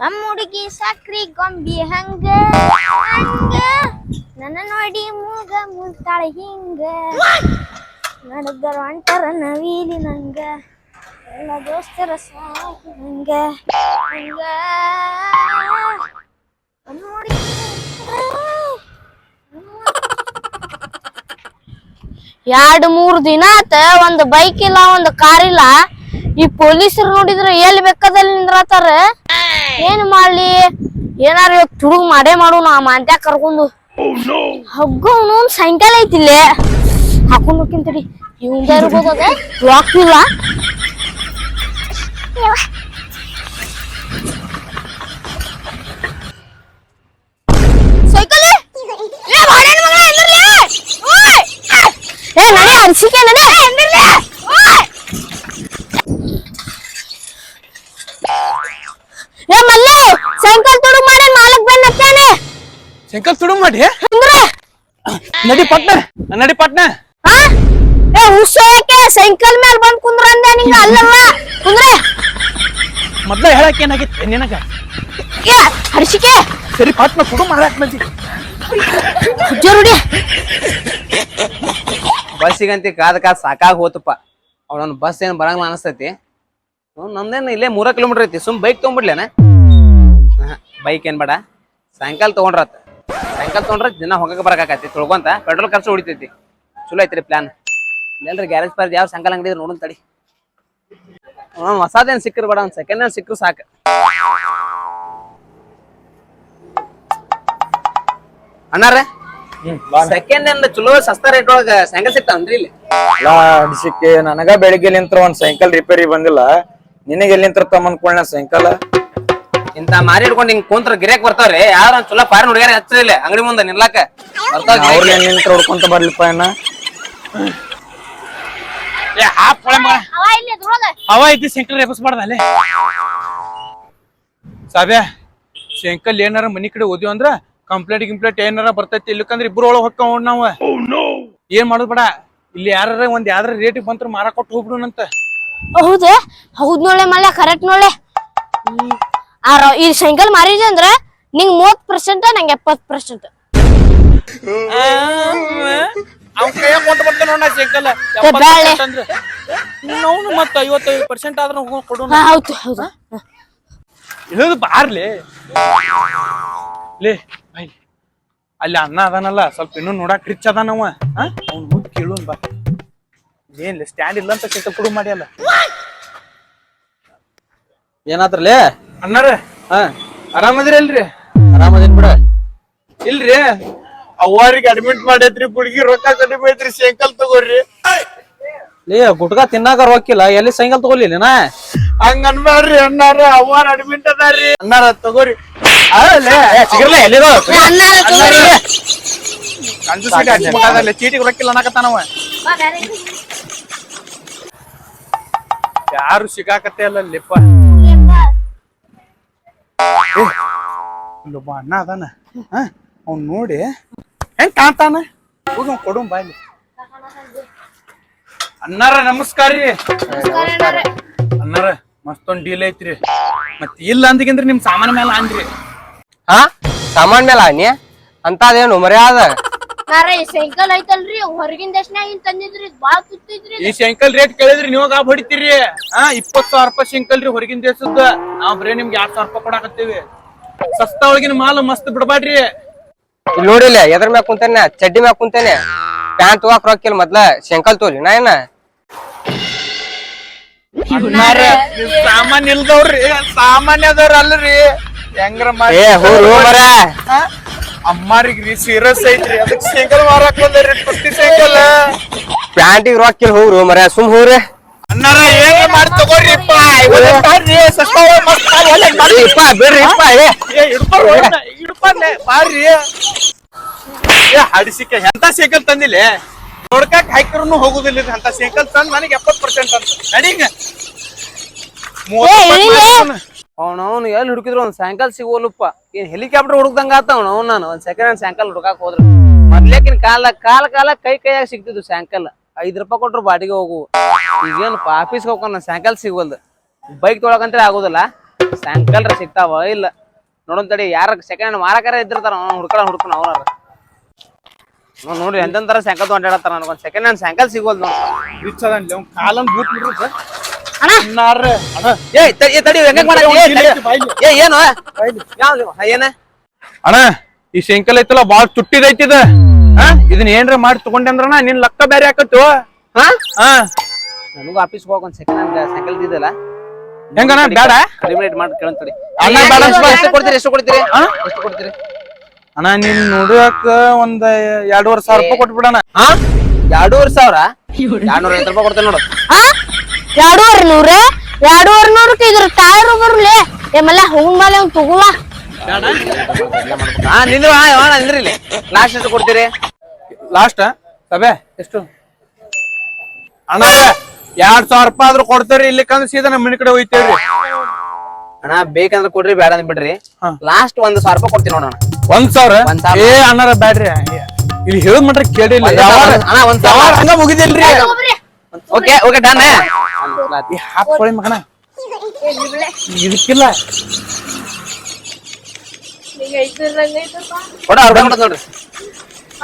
ನಮ್ಮ ಹುಡುಗಿ ಸಕ್ರಿ ಗೊಂಬಿ ಹಂಗ ಹಂಗ. ನನ್ನ ನೋಡಿ ಮೂಗ ಮುಲ್ತಾಳ ಹಿಂಗ. ನಡದರ ಹೊಂಟರ ನವೀಲಿ ನಂಗ. ಎಲ್ಲ ದೋಸ್ತರ ಸಾಕಿ ನಂಗ. ಹಂಗ. ನಮ್ಮ ಹುಡುಗಿ ಎರಡು ಮೂರು ದಿನ ಆತ, ಒಂದು ಬೈಕ್ ಇಲ್ಲ, ಒಂದು ಕಾರ್ ಇಲ್ಲ. ಈ ಪೊಲೀಸರು ನೋಡಿದ್ರೆ ಎಲ್ಲಿ ಬೇಕಾದಲ್ಲಿ ನಿಂದ್ರತಾರ ಏನ್ ಮಾಡ್ಲಿ? ಏನಾರ ಇವತ್ ತುಡುಗ್ ಮಾಡೇ ಮಾಡು ನಾ ಮಾಂತ್ಯಾಗ ಕರ್ಕೊಂಡು. ಹಗ್ಗವನು ಸಾಯಂಕಾಲ ಐತಿಲ್ಲೇ. ಹಾಕೊಂಡು ಹೋಗ್ತೀನಿ ಇವಂದ ಇರ್ಬೋದು ಲಾಕ್ ಇಲ್ಲ. ಏ ನಡೆ ಅನ್ಸಿಕೆ ನಡೆ ಸೈಕಲ್ ತುಡು ಮಾಡಿ. ನಡಿ ಪಟ್ನ. ನಡಿ ಪಟ್ನ. ಹಾ ಏ ಉಸೋಯಕ್ಕೆ ಸೈಕಲ್ ಮೇಲೆ ಬಂದ್ ಕುಂದ್ರ ಅಂದೆ ನಿಂಗ ಅಲ್ಲಲ್ಲ? ಕುಂದ್ರೆ? ಮೊದ್ಲ ಹೇಳಕ್ ಏನಾಗಿತ್ತು? ನಿನಗ? ಏ ಹರ್ಷಿಕೆ. ಸರಿ ಪಟ್ನ ಕುಡು ಮಾಡಕ್ ಬಂದಿ? ಜರುಡಿ ಬಸ್ಸಿಗಂತಿ ಕಾದ ಕಾದ್ ಸಾಕಾಗ್ ಹೋತಪ್ಪ. ಅವಳೊಂದು ಬಸ್ ಏನ್ ಬರಂಗಿಲ್ಲ ಅನಸ್ತೈತಿ. ನಂದೇನ ಇಲ್ಲೇ ಮೂರ ಕಿಲೋಮೀಟರ್ ಐತಿ. ಸುಮ್ ಬೈಕ್ ತಗೊಂಡ್ಬಿಡ್ಲೇನ? ಬೈಕ್ ಏನ್ ಬೇಡ. ಸಾಯಂಕಾಲ ತಗೊಂಡ್ರತ್. ಸಾಯಂಕಾಲ ತೊಗೊಂಡ್ರೆ ದಿನ ಹೋಗಕ್ಕೆ ಬರಕಾಕತಿ ತೊಳ್ಕೊಂತ ಪೆಟ್ರೋಲ್ ಖರ್ಚು ಹೊಡಿತೈತಿ ಚಲೋ ಐತ್ರಿ ಪ್ಲಾನ್ ಇಲ್ಲೆಲ್ರಿ ಗ್ಯಾರೇಜ್ ಪಾರ್ದ್ ಯಾವ ಸಾಯಂಕಾಲ ಅಂಗಡಿ ನೋಡೋಣ ತಡಿ. ಹೊಸದೇನು ಸಿಕ್ಕರು ಬೇಡ ಒಂದು ಸೆಕೆಂಡ್ ಹ್ಯಾಂಡ್ ಸಿಕ್ಕರು ಸಾಕು. ಅಣ್ಣಾರ ಸೆಕೆಂಡ್ ಹ್ಯಾಂಡ್ ಚಲೋ ಸಸ್ತಾ ರೇಟ್ ಒಳಗ ಸಾಯಂಕಾಲ ಸಿಗ್ತಾವನ್ರಿ ಇಲ್ಲಿ? ಅಲ್ಲ ಅಡಿಸಿಕೆ ನನಗ ಬೆಳಿಗ್ಗೆ ನಿಂತ್ರ ಒಂದ್ ಸೈಕಲ್ ರಿಪೇರಿ ಬಂದಿಲ್ಲ. ನಿನಗೆ ಎಲ್ಲಿ ನಿಂತ್ರ ತಮ್ಮನ್ಕೊಂಡ ಸೈಕಲ್? ಇಂತ ಮಾರಿ ಹಿಡ್ಕೊಂಡು ಹಿಂಗ್ ಕುಂತ್ರ ಗಿರಾಕ್ ಬರ್ತಾವ್ರಿ. ಯಾರ ಒಂದ್ ಚಲೋ ಹುಡುಗಾರ ಹಚ್ಚಿಲ್ಲ ಅಂಗಡಿ ಮುಂದೆ ನಿಲ್ಲಾಕ. ಬರ್ತಾವ ಅವ್ರ ನಿಂತ್ರ ಹೊಡ್ಕೊಂತ ಬರ್ಲಿಪ್ಪ ಏನ ಏ ಆ ಮಗ. ಅವ ಇಲ್ಲಿ ಸೈಕಲ್ ರೇಪಸ್ಬಾರ್ದ ಅಲ್ಲೇ. ಸಾಬ್ಯಾ ಸೈಕಲ್ ಏನಾರ ಮನಿ ಕಡೆ ಓದಿವ್ ಅಂದ್ರ ಕಂಪ್ಲೇಂಟ್ ಗಿಂಪ್ಲೇಂಟ್ ಏನಾರ ಬರ್ತೈತಿ ಇಲ್ಲಕಂದ್ರ ಇಬ್ರು ಒಳಗ್ ಹೊಕ್ಕವ್ ನಾವ್. ಏನ್ ಮಾಡೋದ್ ಬೇಡ. ಇಲ್ಲಿ ಯಾರ ಒಂದ್ ಯಾವ್ದಾರ ರೇಟ್ ಬಂತ್ರ ಮಾರಾಕ್ ಕೊಟ್ಟು ಹೋಗ್ಬಿಡುನಂತ ಹೌದೇ. ಹೌದ್ ನೋಳೆ ಮಲ್ಲ ಕರೆಕ್ಟ್ ನೋಳೆ. ಆ ರ- ಈ ಸೈಕಲ್ ಮಾರಿದೆ ಅಂದ್ರ ನಿಂಗ್ ಮೂವತ್ ಪರ್ಸೆಂಟ್ ನಂಗೆ ಎಪ್ಪತ್ ಪರ್ಸೆಂಟ್ ಅವ್ನ ಕೈಯಾಗ ಕೊಂಡ್ ಬರ್ತಾನ ನೋಡ ಸೈಕಲ್ ಬ್ಯಾಳೆ. ಅಂದ್ರೆ. ಅವನು ಮತ್ತ ಐವತ್ತೈದು ಪರ್ಸೆಂಟ್ ಆದ್ರ ಕೊಡೋಣ ಹೌದು ಹೌದು. ಇಳಿದು ಬಾರ್ಲಿ. ಲೇ ಬೈ. ಅಲ್ಲಿ ಅಣ್ಣ ಅದಾನಲ್ಲ ಸ್ವಲ್ಪ ಇನ್ನೂ ನೋಡಕ್ ರಿಚ್ ಅದಾನವ ಅವ್ನು ಮುಂದ್ ಕೇಳುನ್ ಬಾ. ಏನ್ಲಿ ಸ್ಟ್ಯಾಂಡ್ ಇಲ್ಲ ಅಂತ ಸೈಕಲ್ ಕುಡು ಮಾಡ್ಯಲ್ಲ ಏನಾತ್ರಲೇ ಅಣ್ಣಾರ? ಹಾ. ಆರಾಮದಿರಲ್ರಿ ಆರಾಮದೇನ್ ಬಿಡ. ಇಲ್ರಿ? ಅವ್ವಾರಿಗೆ ಅಡ್ಮಿಟ್ ಮಾಡೈತ್ರಿ ಹುಡುಗಿ ರೊಕ್ಕ ಕಡಿಮೆ ಐತ್ರಿ ಸೈಕಲ್ ತಗೋರಿ. ಲೇ ಗುಟ್ಕಾ ತಿನ್ನಾಕ ರೊಕ್ಕಿಲ್ಲ ಎಲ್ಲಿ ಸೈಕಲ್ ನಾ ಹಂಗ ಅನ್ಬ್ಯಾಡ್ರಿ ಅಣ್ಣಾರ ಅವ್ವಾರ ಅಡ್ಮಿಟ್ ಅದಾರ್ರಿ. ಅಣ್ಣಾರ ತಗೋರಿ. ಚೀಟಿಗೆ ರೊಕ್ಕಿಲ್ಲ ಅನ್ನಕತ್ತಾನವ ಯಾರು ಸಿಗಾಕತ್ತೆ ಅಲ್ಲ ಲಿಪ್ಪ ಇಲ್ಲೊಬ್ಬ ಅಣ್ಣ ಅದಾನ. ಅವ್ನ್ ನೋಡಿ ಹೆಂಗ್ ಕಾಣ್ತಾನ? ಹೋಗಿ ಅವ್ನು ಕೊಡು ಬಾಯ್ಲಿ. ಅಣ್ಣಾರ ನಮಸ್ಕಾರ ರೀ. ಅಣ್ಣಾರ ಒಂದ್ ಡೀಲ್ ಐತ್ರಿ. ಮತ್ ಇಲ್ಲ ಅಂದಿಗಂದ್ರೆ ನಿಮ್ ಸಾಮಾನ್ ಮೇಲೆ ಅಂದ್ರಿ ಹಾ? ಸಾಮಾನ್ ಮೇಲೆ ಅನ್ಯ ಅಂತದೇನು ಮರ್ಯಾದ? ನಾರ ಈ ಸೈಕಲ್ ಐತಲ್ರಿ ಹೊರಗಿನ ದೇಶನಾಗ ತಂದಿದ್ರಿ ಬಾಳ ತುತ್ತೈತ್ರಿ ಈ ಸೈಕಲ್ ರೇಟ್ ಕೇಳಿದ್ರಿ ನೀವು ಗಾಬ್ ಹೊಡಿತೀರಿ. ಹಾ ಇಪ್ಪತ್ತು ಸಾವಿರ ರೂಪಾಯಿ ಸೈಕಲ್ ರೀ ಹೊರಗಿನ ದೇಶದ ನಾವ್ ಬರೇ ನಿಮ್ಗೆ ಎರಡ್ ಸಾವಿರ ರೂಪಾಯಿ ಕೊಡಾಕತ್ತೀವಿ. ಸಸ್ತಾ ಒಳಗಿನ ಮಾಲ್ ಮಸ್ತ್ ಬಿಡಬಾಡ್ರಿ. ನೋಡಿಲ್ಲ ಎದ್ರ ಮ್ಯಾಗ ಕುಂತೇನೆ ಚಡ್ಡಿ ಮ್ಯಾಗ ಕುಂತೇನೆ. ಪ್ಯಾಂಟ್ ತಗೋಕ್ ರೊಕ್ಕಿಲ್ಲ ಮೊದ್ಲ ಶಂಕಲ್ ತೋಲಿ ನಾ ಏನ? ಸಾಮಾನ್ಯ ಇಲ್ದವ್ರಿ ಸಾಮಾನ್ಯ ಅದಾರ ಅಲ್ರಿ. ಹೆಂಗ್ರ ಏ ಹೂರು ಮರ ಅಮ್ಮಾರಿಗ್ ರೀ ಸೀರಿಯಸ್ ಐತ್ರಿ ಅದಕ್ ಸೈಕಲ್ ಮಾರಾಕ್ ಬಂದ್ರಿ ಕುರ್ತಿ ಸೈಕಲ್ ಪ್ಯಾಂಟಿಗೆ ರೊಕ್ಕಿಲ್ಲ ಹೋಗ್ರು ಮರ ಸುಮ್ ಹೋಗ್ರಿ ಅಣ್ಣಾರ ಏನ್ ಮಾಡಿ ತಗೋರಿಪ್ಪ? ಇಪ್ಪ ಏ. ಹಿಡ್ಕೊಳ್ ಬಾರ್ರಿ. ಏ ಹಡಿಸಿಕೆ ಎಂತ ಸೈಕಲ್ ತಂದಿಲ್ಲ ನೋಡ್ಕಾಕ್ ಹಾಕಿದ್ರು ಹೋಗುದಿಲ್ಲ ಇದು ಅಂತ ಸೈಕಲ್ ತಂದ್ ನನಗೆ ಎಪ್ಪತ್ ಪರ್ಸೆಂಟ್ ಅಂತ. ನಡೀಗ ಅವನವನು ಎಲ್ಲಿ ಹುಡುಕಿದ್ರು ಒಂದ್ ಸೈಕಲ್ ಸಿಗೋಲ್ಲಪ್ಪ ಏನ್ ಹೆಲಿಕಾಪ್ಟರ್ ಹುಡುಕ್ದಂಗ ಆತ ಅವನು ನಾನು. ಒಂದ್ ಸೆಕೆಂಡ್ ಹ್ಯಾಂಡ್ ಸೈಕಲ್ ಹುಡುಕಾಕ್ ಹೋದ್ರು. ಮೊದ್ಲೇಕಿನ ಕಾಲ ಕಾಲ ಕಾಲ ಕೈ ಕೈಯಾಗ ಸಿಗ್ತಿದ್ವು ಸೈಕಲ್ ಐದ್ ರೂಪಾಯಿ ಕೊಟ್ರು ಬಾಡಿಗೆ ಹೋಗು. ಈಗೇನು ಆಫೀಸ್ ಹೋಗ್ಕೊಂಡು ಸೈಕಲ್ ಸಿಗೋಲ್ದು ಬೈಕ್ ತೊಳಕಂತ್ರೆ ಆಗೋದಿಲ್ಲ. ಸೈಕಲ್ ಸಿಗ್ತಾವ ಇಲ್ಲ. ನೋಡೋನ್ ತಡಿ ಯಾರ ಸೆಕೆಂಡ್ ಹ್ಯಾಂಡ್ ಮಾರಾಕಾರ ಇದ್ದಿರ್ತಾರ ಹುಡ್ಕೊಳ ಹುಡ್ಕೊಳ ಅವ್ರ ನೋಡ್ರಿ ಎಂತೆಂತರ ಸೈಕಲ್ ಅಡ್ಡಾಡತ್ತಾರ ನನಗೊಂದು ಸೆಕೆಂಡ್ ಹ್ಯಾಂಡ್ ಸೈಕಲ್ ಸಿಗೋದು ನೋಡಿ. ರಿಚ್ ಅವ್ನ್ ಬೂಟ್ ಬಿಡ್ರಿ ಅಣ್ಣ! ಅಣ್ಣಾರ ಏ ತಡಿ ಏ, ತಡಿ ಹೆಂಗ್ ಮಾಡಕ್ ಏ, ಏನು. ಏನು ಏನ? ಅಣ್ಣ ಈ ಸೈಂಕಲ್ ಐತಲ್ಲ ಬಾಳ ಹಾ ಇದನ್ನ ಏನ್ರ ಮಾಡಿ ತಗೊಂಡೆ ಅಂದ್ರ ನಿನ್ ಲಕ್ಕ ಬೇರೆ ಹಾಕತ್ತು ಹಾ? ಹಾ. ನನಗೂ ಆಫೀಸ್ ಹೋಗೊಂದ್ ಒಂದ್ ಸೆಕೆಂಡ್ ಸೈಕಲ್ ಹೆಂಗಣ್ಣ ಬೇಡ ಕಡಿಮೆ ಮಾಡಿ ಕೇಳಂತಡಿ ಅಣ್ಣ ಬೇಡ. ಎಷ್ಟು ಕೊಡ್ತೀರಿ? ಎಷ್ಟು ಕೊಡ್ತೀರಿ? ಹಾ? ಎಷ್ಟು ಕೊಡ್ತೀರಿ? ಅಣ್ಣ ನೀನ್ ನೋಡಕ್ ಒಂದ್ ಎರಡೂವರೆ ಸಾವಿರ ರೂಪಾಯಿ ಕೊಟ್ಬಿಡಣ. ಹಾ? ಎರಡೂವರೆ ಸಾವಿರ? ಎರಡ್ನೂರ ಐವತ್ತು ರೂಪಾಯಿ ಕೊಡ್ತೇನೆ ನೋಡು. ಆ ಎರಡೂವರೆ ನೂರ? ಎರಡೂವರೆ ನೂರಕ್ಕೆ ಇದ್ರ ಟೈರ್ ಬರ್ಲಿ? ಏ ಮಲ್ಲ ಹೋಗ್ ಮೇಲೆ ಅವ್ನ್ ತಗೋಲ ಹಾ ನಿಂದ್ರು ಹಾ ಹಾ ನಿಂದ್ರಿ ಇಲ್ಲಿ. ಲಾಸ್ಟ್ ಎಷ್ಟು ಕೊಡ್ತೀರಿ? ಲಾಸ್ಟ್ ಸಭೆ? ಎಷ್ಟು? ಅಣ್ಣ ಎರಡ್ ಸಾವಿರ ರೂಪಾಯಿ ಆದ್ರೂ ಕೊಡ್ತೇವ್ರಿ ಇಲ್ಲಿ ಕಂದ್ರೆ ಸೀದಾ ನಮ್ಮ ಮನೆ ಕಡೆ ಹೋಯ್ತೇವ್ರಿ. ಅಣ್ಣ ಬೇಕಂದ್ರೆ ಕೊಡ್ರಿ ಬೇಡ ಅಂದ್ ಬಿಡ್ರಿ. ಹಾ. ಲಾಸ್ಟ್ ಒಂದ್ ಸಾವಿರ ರೂಪಾಯಿ ಕೊಡ್ತೀನಿ ನೋಡೋಣ ಒಂದ್ ಸಾವಿರ? ಒಂದ್ ಸಾವಿರ. ಏ ಅಣ್ಣಾರ ಬ್ಯಾಡ್ರಿ. ಇಲ್ಲಿ ಹೇಳಿದ್ ಮಾಡ್ರಿ ಕೇಳಿಲ್ಲ. ಒಂದ್ ಯಾವಾರ ಸಾವಿರ. ಅಣ್ಣ, ಒಂದ್ ಸಾವಿರ. ಯಾವಾರ ಹಂಗ ಮುಗಿದಿಲ್ರಿ? Okay okay done. ಈ ಹಾಕೊಳ್ಳಿ ಮಗನ. ಇದಕ್ಕಿಲ್ಲ. ಕೊಡ ಅರ್ಧ ಕೊಡ ನೋಡ್ರಿ.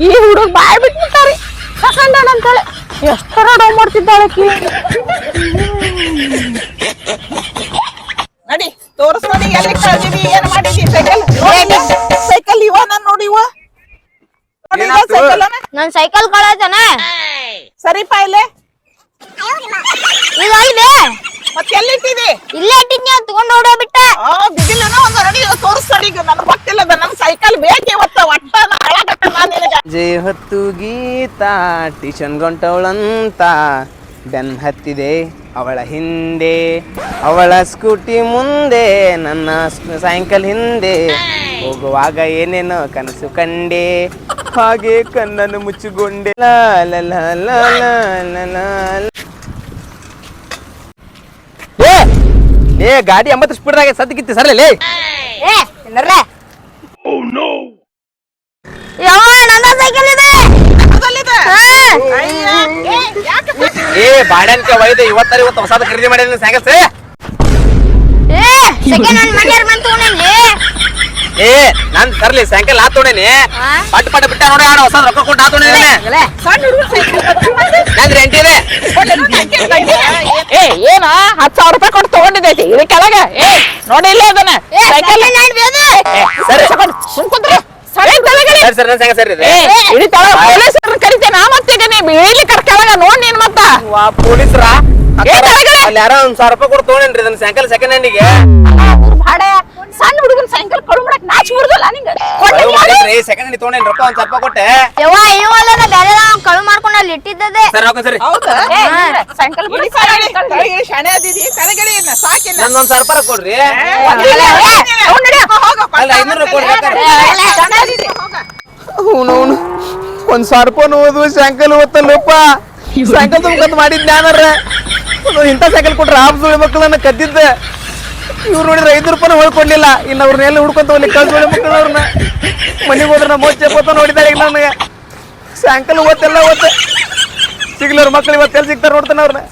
ಈ ಹುಡುಗ ಬಾಯ್ ಬಿಟ್ಬಿಟ್ಟಾರಿ. ಸೆಕೆಂಡ್ ಅಂತೇಳಿ. ಎಷ್ಟರ ಡೌ ಮಾಡ್ತಿದ್ದಾಳೆ ಆಕಿ ನಡಿ ತೋರ್ಸ್ ನೋಡಿ ಎಲ್ಲಿ ಕಳ್ದೀವಿ ಏನ್ ಮಾಡಿದ್ವಿ ಸೈಕಲ್ ಸೈಕಲ್ ಇವ ನಾನ್ ನೋಡಿ ಇವ. ನೋಡಿ ಸೈಕಲ್ ಅನ್ನ. ನನ್ ಸೈಕಲ್ ಕಳತನ ಸರಿಪಾ ಇಲ್ಲೇ? ಈಗ ಅಲ್ವೇ ಮತ್ತೆ ಎಲ್ಲಿ ಇಟ್ಟಿದಿ ಇಲ್ಲೇ ಇಟ್ಟಿದ್ನಿ ಅವ್ನ್ ತಗೊಂಡ್ ಆ ಬಿದಿಲ್ಲನ ಒಂದು ನೋಡಿ ತೋರ್ಸ್ ನೋಡಿ ನನ್ ಗೊತ್ತಿಲ್ಲ ನಮ್ ಸೈಕಲ್ ಬೇಕೇ ಒತ್ತ ಒಟ್ಟ ಜಯ ಹೊತ್ತು ಗೀತ ಟ್ಯೂಷನ್ಗೊಂಟವಳಂತ ಬೆನ್ ಹತ್ತಿದೆ ಅವಳ ಹಿಂದೆ, ಅವಳ ಸ್ಕೂಟಿ ಮುಂದೆ, ನನ್ನ ಸಾಯಂಕಾಲ ಹಿಂದೆ. ಹೋಗುವಾಗ ಏನೇನೋ ಕನಸು ಕಂಡೆ. ಹಾಗೆ ಕಣ್ಣನ್ನು ಮುಚ್ಚಿಕೊಂಡೆ ಏ! ಗಾಡಿ ಎಂಬತ್ತು ಸ್ಪೀಡ್ದಾಗ ಸದ್ದಿಗಿತ್ತು ಸರ್ಲೇ ಏ, ಬಾಡ್ಯಾನ್ ಏ ಬಾಡ್ಯಾನ್ಕೆ ಒಯ್ದು ಇವತ್ತರ ಇವತ್ತು ಹೊಸದ ಖರೀದಿ ಮಾಡಿದ್ರೆ ಸೈಕಲ್ ಸೇ ಏ ಸೆಕೆಂಡ್ ಹ್ಯಾಂಡ್ ಬಂತು ಏ ನಾನ್ ತರ್ಲಿ ಸಾಯಂಕಾಲ ಆ ಆ? ಪಟ್ ಪಟ್ ಬಿಟ್ಟ ನೋಡಿ ಆಡ ಹೊಸ ರೊಕ್ಕ ಕೊಟ್ಟು ಆ ಹುಡುಗರು ನಂದ್ ರೆಂಟ್ ಇದೆ ಏ ಏನ ಹತ್ತು ಸಾವಿರ ರೂಪಾಯಿ ಕೊಟ್ಟು ತಗೊಂಡಿದ್ದೈತಿ ಇದು ಕೆಳಗ. ಏ ನೋಡಿ ಇಲ್ಲೇ ಅದನ್ನ. ಸಾಯಂಕಾಲ ಸೈಕಲ್. ಸರಿ. ಸರಿ ಸುಮ್ ಕುಂದ್ರೆ ಸರಿ ಸರಿ ಸರಿ ಇಳಿ ತಳ ಪೊಲೀಸರನ್ನ ಕರಿತೇನೆ. ಆ ಕರ್ಕೊಳಗ ನೋಡ್ ನೀನ್ ಮತ್ತ. ವಾ ಪೊಲೀಸ್ರ? ಏ, ಕೆಳಗಡೆ. ಅಲ್ಲಿ ಯಾರೋ ಒಂದ್ ಸಾವಿರ ರೂಪಾಯಿ ಕೊಟ್ಟು ತೊಗೊಂಡೇನ್ರಿ ಇದನ್ನ ಸಾಯಂಕಾಲ ಸೆಕೆಂಡ್ ಹ್ಯಾಂಡಿಗೆ ಭಾಡೆ ಸಣ್ಣ ಹುಡುಗನ್ ಸೈಕಲ್ ಕಳು ಮಾಡಕ್ ನಾಚಿ ನಿಂಗ. ಸೆಕೆಂಡ್ ಹ್ಯಾಂಡ್ ತೊಗೊಂಡೇನಿ ರೊಕ್ಕ ಒಂದ್ ಸ್ವಲ್ಪ ಕೊಟ್ಟೆ? ಯವ್ವ ಇವಲ್ಲ ಬೇರೆ ಕಳು ಮಾಡ್ಕೊಂಡು ಅಲ್ಲಿ ಇಟ್ಟಿದ್ದದೆ ಸರಿ ರೊಕ್ಕ ಸರಿ ಹೌದಾ? ಸೈಕಲ್ ಬಿಡಿ ಶಾಣೆ ಅದಿದಿ ಕೆಳಗಡೆ ಇನ್ನ ಸಾಕಿನ ನಂದ್ ಒಂದ್ ಸಾವಿರ ರೂಪಾಯಿ ಕೊಡ್ರಿ. ಅಲ್ಲ ಐನೂರು ಕೊಡ್ರಿ ಅವನು ಒಂದ್ ಸರ್ಪನ್ ಓದು ಸೈಕಲ್ ಓದ್ತಲ್ಲಪ್ಪ ಸೈಕಲ್ ತುಂಬಕಂತ ಮಾಡಿದ್ ಜ್ಞಾನರ ಇಂಥ ಸೈಕಲ್ ಕೊಟ್ರೆ ಆಪ್ ಸುಳಿ ಮಕ್ಕಳನ್ನ ಕದ್ದಿದ್ದೆ. ಇವ್ರು ನೋಡಿದ್ರೆ ಐದು ರೂಪಾಯಿ ಹೊಳ್ಕೊಂಡಿಲ್ಲ ಇನ್ನು ಅವ್ರನ್ನ ಎಲ್ಲಿ ಹುಡ್ಕೊಂತ ಹೋಗ್ಲಿ? ಕಳ್ಸಿ ಮಕ್ಕಳು ಅವ್ರನ್ನ. ಮನೆಗೆ ಹೋದ್ರೆ ಮೋಚೆ ಪೋತ ನೋಡಿದಾರೆ ಈಗ ನನಗೆ. ಸಾಯಂಕಾಲ ಓದ್ತೆಲ್ಲ ಓದ್ತೆ ಸಿಗ್ಲವ್ರ ಮಕ್ಳು ಇವತ್ತು ಎಲ್ಲಿ ಸಿಗ್ತಾರೆ ನೋಡ್ತಾನೆ ಅವ್ರನ್ನ.